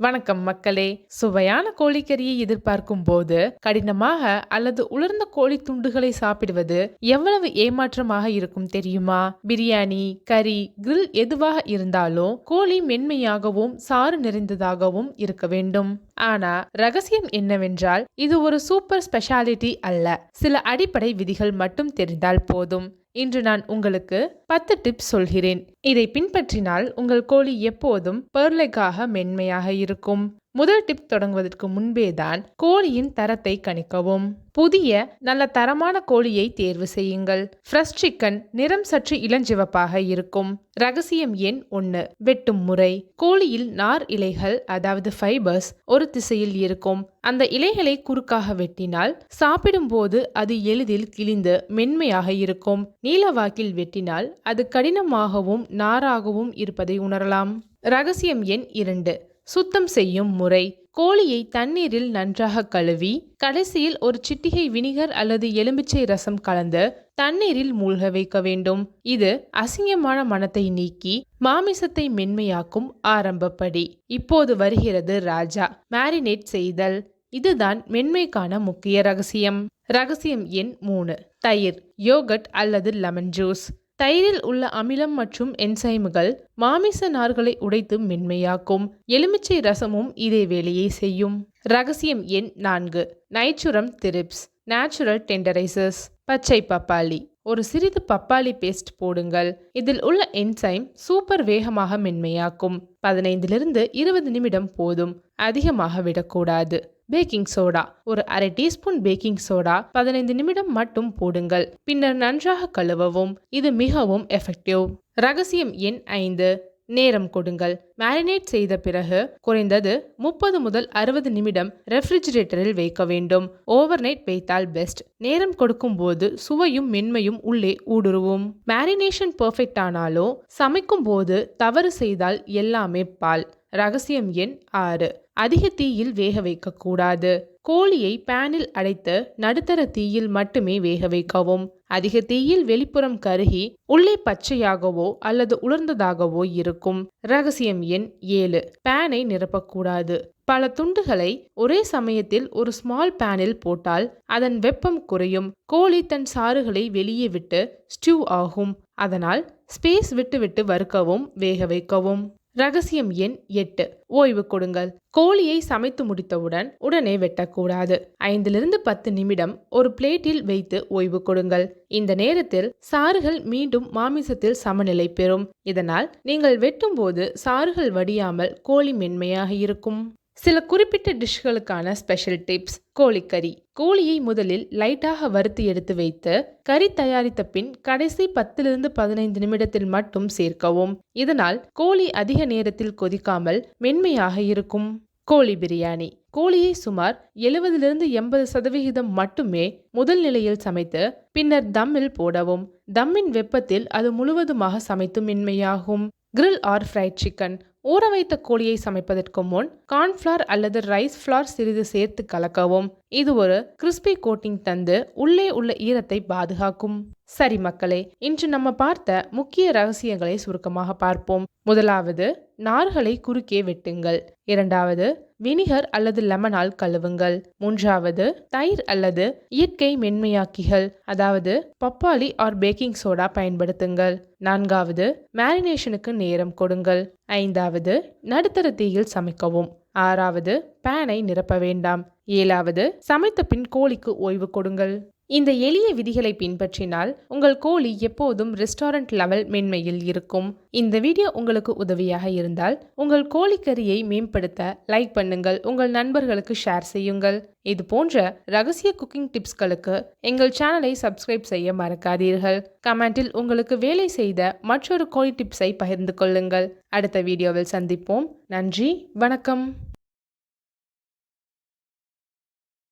வணக்கம் மக்களே. சுவையான கோழிக்கறியை எதிர்பார்க்கும் போது கடினமாக அல்லது உலர்ந்த கோழி துண்டுகளை சாப்பிடுவது எவ்வளவு ஏமாற்றமாக இருக்கும் தெரியுமா? பிரியாணி கறி கிரில் எதுவாக இருந்தாலும் கோழி மென்மையாகவும் சாறு நிறைந்ததாகவும் இருக்க வேண்டும். ஆனா ரகசியம் என்னவென்றால் இது ஒரு சூப்பர் ஸ்பெஷாலிட்டி அல்ல. சில அடிப்படை விதிகள் மட்டும் தெரிந்தால் போதும். இன்று நான் உங்களுக்கு பத்து டிப்ஸ் சொல்கிறேன். இதை பின்பற்றினால் உங்கள் கோழி எப்போதும் பெர்லைக்காக மென்மையாக இருக்கும். முதல் டிப் தொடங்குவதற்கு முன்பே தான் கோழியின் தரத்தை கணிக்கவும். புதிய நல்ல தரமான கோழியை தேர்வு செய்யுங்கள். ஃப்ரெஷ் சிக்கன் நிறம் சற்று இளஞ்சிவப்பாக இருக்கும். ரகசியம் எண் ஒன்று வெட்டும் முறை. கோழியில் நார் இலைகள் அதாவது ஃபைபர்ஸ் ஒரு திசையில் இருக்கும். அந்த இலைகளை குறுக்காக வெட்டினால் சாப்பிடும்போது அது எளிதில் கிழிந்து மென்மையாக இருக்கும். நீலவாக்கில் வெட்டினால் அது கடினமாகவும் நாராகவும் இருப்பதை உணரலாம். ரகசியம் எண் இரண்டு. சுத்தம் செய்யும் முறை. கோழியை தண்ணீரில் நன்றாக கழுவி கடைசியில் ஒரு சிட்டிகை வினிகர் அல்லது எலுமிச்சை ரசம் கலந்து தண்ணீரில் மூழ்க வைக்க வேண்டும். இது அசிங்கமான மனத்தை நீக்கி மாமிசத்தை மென்மையாக்கும் ஆரம்பப்படி. இப்போது வருகிறது ராஜா. மேரினேட் செய்தல். இதுதான் மென்மைக்கான முக்கிய ரகசியம். ரகசியம் எண் மூணு. தயிர் யோகட் அல்லது லெமன் ஜூஸ். தயிரில் உள்ள அமிலம் மற்றும் என்சைமுகள் மாமிச நார்களை உடைத்து மென்மையாக்கும். எலுமிச்சை ரசமும் இதே வேலையை செய்யும். ரகசியம் எண் நான்கு. நைச்சுரம் திரிப்ஸ். நேச்சுரல் டெண்டரைசஸ் பச்சை பப்பாளி. ஒரு சிறிது பப்பாளி பேஸ்ட் போடுங்கள். இதில் உள்ள என்சைம் சூப்பர் வேகமாக மென்மையாக்கும். பதினைந்திலிருந்து இருபது நிமிடம் போதும். அதிகமாக விடக்கூடாது. Baking soda. ஒரு அரை டீஸ்பூன் பேக்கிங் சோடா பதினைந்து நிமிடம் மட்டும் போடுங்கள். பின்னர் நன்றாக கழுவவும். இது மிகவும் எஃபெக்டிவ் ரகசியம் எண் ஐந்து. நேரம் கொடுங்கள். மேரினேட் செய்த பிறகு குறைந்தது முப்பது முதல் அறுபது நிமிடம் ரெஃப்ரிஜிரேட்டரில் வைக்க வேண்டும். ஓவர் நைட் வைத்தால் பெஸ்ட் நேரம் கொடுக்கும் போது சுவையும் மென்மையும் உள்ளே ஊடுருவும். மேரினேஷன் பர்ஃபெக்ட் ஆனாலோ சமைக்கும் போது தவறு செய்தால் எல்லாமே பால். ரகசியம் எண் ஆறு. அதிக தீயில் வேக வைக்கக்கூடாது. கோழியை பேனில் அடைத்து நடுத்தர தீயில் மட்டுமே வேக வைக்கவும். அதிக தீயில் வெளிப்புறம் கருகி உள்ளே பச்சையாகவோ அல்லது உலர்ந்ததாகவோ இருக்கும். ரகசியம் எண் ஏழு. பேனை நிரப்பக்கூடாது. பல துண்டுகளை ஒரே சமயத்தில் ஒரு ஸ்மால் பேனில் போட்டால் அதன் வெப்பம் குறையும். கோழி தன் சாறுகளை வெளியே விட்டு ஸ்டியூ ஆகும். அதனால் ஸ்பேஸ் விட்டு விட்டு வறுக்கவும் வேக வைக்கவும். ரகசியம் எண் எட்டு. ஓய்வு கொடுங்கள். கோழியை சமைத்து முடித்தவுடன் உடனே வெட்டக்கூடாது. ஐந்திலிருந்து பத்து நிமிடம் ஒரு பிளேட்டில் வைத்து ஓய்வு கொடுங்கள். இந்த நேரத்தில் சாறுகள் மீண்டும் மாமிசத்தில் சமநிலை பெறும். இதனால் நீங்கள் வெட்டும்போது சாறுகள் வடியாமல் கோழி மென்மையாக இருக்கும். சில குறிப்பிட்ட டிஷ்களுக்கான ஸ்பெஷல் டிப்ஸ் கோழிக்கறி. கோழியை முதலில் லைட்டாக வறுத்து எடுத்து வைத்து கறி தயாரித்த பின் கடைசி பத்திலிருந்து பதினைந்து நிமிடத்தில் மட்டும் சேர்க்கவும். இதனால் கோழி அதிக நேரத்தில் கொதிக்காமல் மென்மையாக இருக்கும். கோழி பிரியாணி. கோழியை சுமார் எழுபதிலிருந்து எண்பது சதவிகிதம் மட்டுமே முதல் நிலையில் சமைத்து பின்னர் தம்மில் போடவும். தம்மின் வெப்பத்தில் அது முழுவதுமாக சமைத்து மென்மையாகும். Grill or fried chicken. ஊற வைத்த கோழியை சமைப்பதற்கு முன் கார்ன்ஃப்ளார் அல்லது ரைஸ் ஃப்ளார் சிறிது சேர்த்து கலக்கவும். இது ஒரு கிறிஸ்பி கோட்டிங் தந்து உள்ளே உள்ள ஈரத்தை பாதுகாக்கும். சரி மக்களே இன்று நம்ம பார்த்த முக்கிய ரகசியங்களை சுருக்கமாக பார்ப்போம். முதலாவது நார்களை குறுக்கே வெட்டுங்கள். இரண்டாவது வினிகர் அல்லது லெமனால் கழுவுங்கள். மூன்றாவது தயிர் அல்லது இயற்கை மென்மையாக்கிகள் அதாவது பப்பாளி ஆர் பேக்கிங் சோடா பயன்படுத்துங்கள். நான்காவது மேரினேஷனுக்கு நேரம் கொடுங்கள். ஐந்தாவது நடுத்தர தீயில் சமைக்கவும். ஆறாவது பேனை நிரப்ப வேண்டாம். ஏழாவது சமைத்த பின் கோழிக்கு ஓய்வு கொடுங்கள். இந்த எளிய விதிகளை பின்பற்றினால் உங்கள் கோழி எப்போதும் ரெஸ்டாரண்ட் லெவல் மென்மையில் இருக்கும். இந்த வீடியோ உங்களுக்கு உதவியாக இருந்தால் உங்கள் கோழிக்கறியை மேம்படுத்த லைக் பண்ணுங்கள். உங்கள் நண்பர்களுக்கு ஷேர் செய்யுங்கள். இது போன்ற ரகசிய குக்கிங் டிப்ஸ்களுக்கு எங்கள் சேனலை சப்ஸ்கிரைப் செய்ய மறக்காதீர்கள். கமெண்டில் உங்களுக்கு வேலை செய்த மற்றொரு கோழி டிப்ஸை பகிர்ந்து கொள்ளுங்கள். அடுத்த வீடியோவில் சந்திப்போம். நன்றி வணக்கம்.